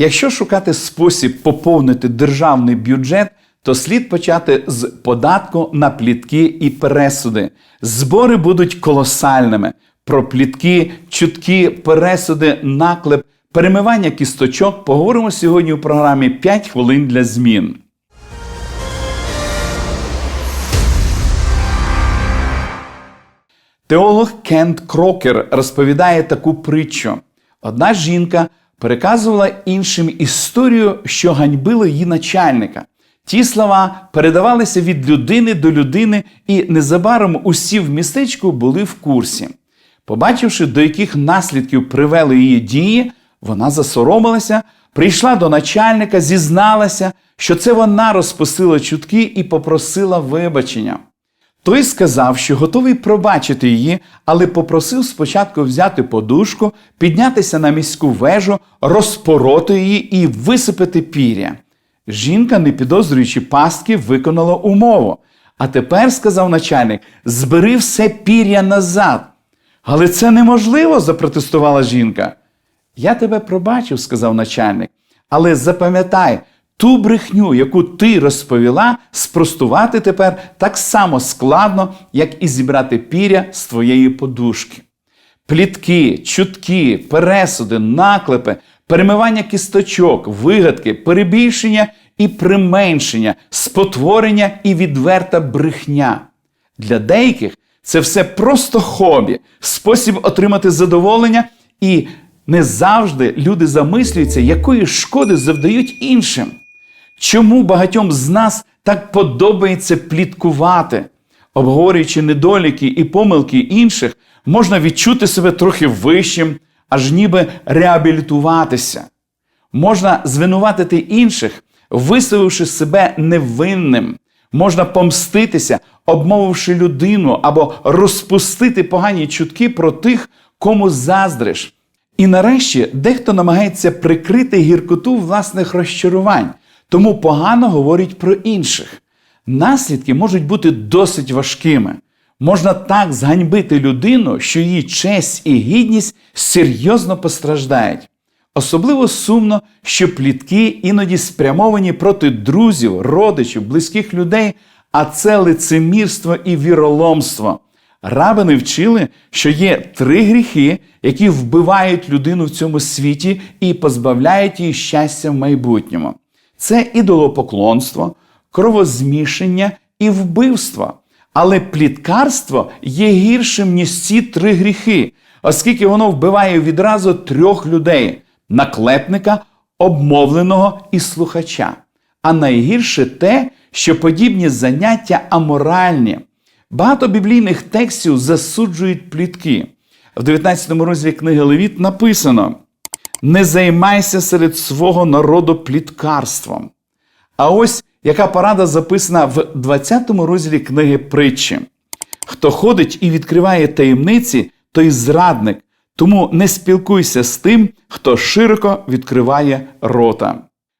Якщо шукати спосіб поповнити державний бюджет, то слід почати з податку на плітки і пересуди. Збори будуть колосальними. Про плітки, чутки, пересуди, наклеп, перемивання кісточок поговоримо сьогодні у програмі «5 хвилин для змін. Теолог Кент Крокер розповідає таку притчу. Одна жінка переказувала іншим історію, що ганьбило її начальника. Ті слова передавалися від людини до людини, і незабаром усі в містечку були в курсі. Побачивши, до яких наслідків привели її дії, вона засоромилася, прийшла до начальника, зізналася, що це вона розпустила чутки і попросила вибачення. Той сказав, що готовий пробачити її, але попросив спочатку взяти подушку, піднятися на міську вежу, розпороти її і висипати пір'я. Жінка, не підозрюючи пастки, виконала умову. А тепер, сказав начальник, збери все пір'я назад. Але це неможливо, запротестувала жінка. Я тебе пробачив, сказав начальник, але запам'ятай, ту брехню, яку ти розповіла, спростувати тепер так само складно, як і зібрати піря з твоєї подушки. Плітки, чутки, пересуди, наклепи, перемивання кісточок, вигадки, перебільшення і применшення, спотворення і відверта брехня. Для деяких це все просто хобі, спосіб отримати задоволення, і не завжди люди замислюються, якої шкоди завдають іншим. Чому багатьом з нас так подобається пліткувати? Обговорюючи недоліки і помилки інших, можна відчути себе трохи вищим, аж ніби реабілітуватися. Можна звинуватити інших, виставивши себе невинним. Можна помститися, обмовивши людину або розпустити погані чутки про тих, кому заздриш. І нарешті дехто намагається прикрити гіркоту власних розчарувань, тому погано говорить про інших. Наслідки можуть бути досить важкими. Можна так зганьбити людину, що її честь і гідність серйозно постраждають. Особливо сумно, що плітки іноді спрямовані проти друзів, родичів, близьких людей, а це лицемірство і віроломство. Рабини вчили, що є три гріхи, які вбивають людину в цьому світі і позбавляють її щастя в майбутньому. Це ідолопоклонство, кровозмішання і вбивство. Але пліткарство є гіршим, ніж ці три гріхи, оскільки воно вбиває відразу трьох людей наклепника, обмовленого і слухача. А найгірше те, що подібні заняття аморальні. Багато біблійних текстів засуджують плітки. В 19 розділі книги Левіт написано: Не займайся серед свого народу пліткарством. А ось яка порада записана в 20 розділі книги притчі. Хто ходить і відкриває таємниці, той зрадник, тому не спілкуйся з тим, хто широко відкриває рота.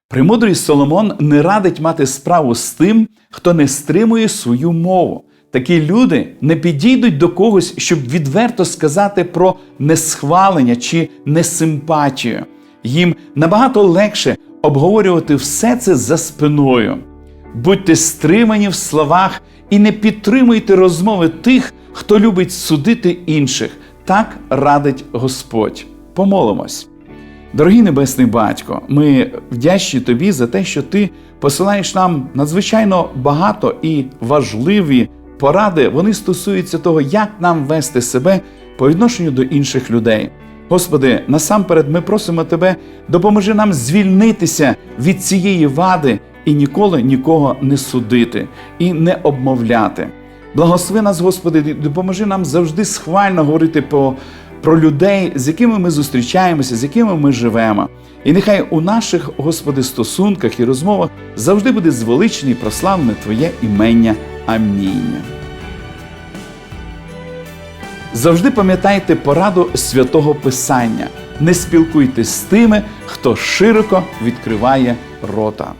Премудрий Соломон не радить мати справу з тим, хто не стримує свою мову. Такі люди не підійдуть до когось, щоб відверто сказати про несхвалення чи несимпатію. Їм набагато легше обговорювати все це за спиною. Будьте стримані в словах і не підтримуйте розмови тих, хто любить судити інших. Так радить Господь. Помолимось. Дорогий Небесний Батько, ми вдячні Тобі за те, що Ти посилаєш нам надзвичайно багато і важливі поради. Вони стосуються того, як нам вести себе по відношенню до інших людей. Господи, насамперед ми просимо Тебе, допоможи нам звільнитися від цієї вади і ніколи нікого не судити і не обмовляти. Благослови нас, Господи, допоможи нам завжди схвально говорити по, про людей, з якими ми зустрічаємося, з якими ми живемо. І нехай у наших, Господи, стосунках і розмовах завжди буде звеличене і прославлене Твоє імення. Амінь. Завжди пам'ятайте пораду святого Писання. Не спілкуйтесь з тими, хто широко відкриває рота.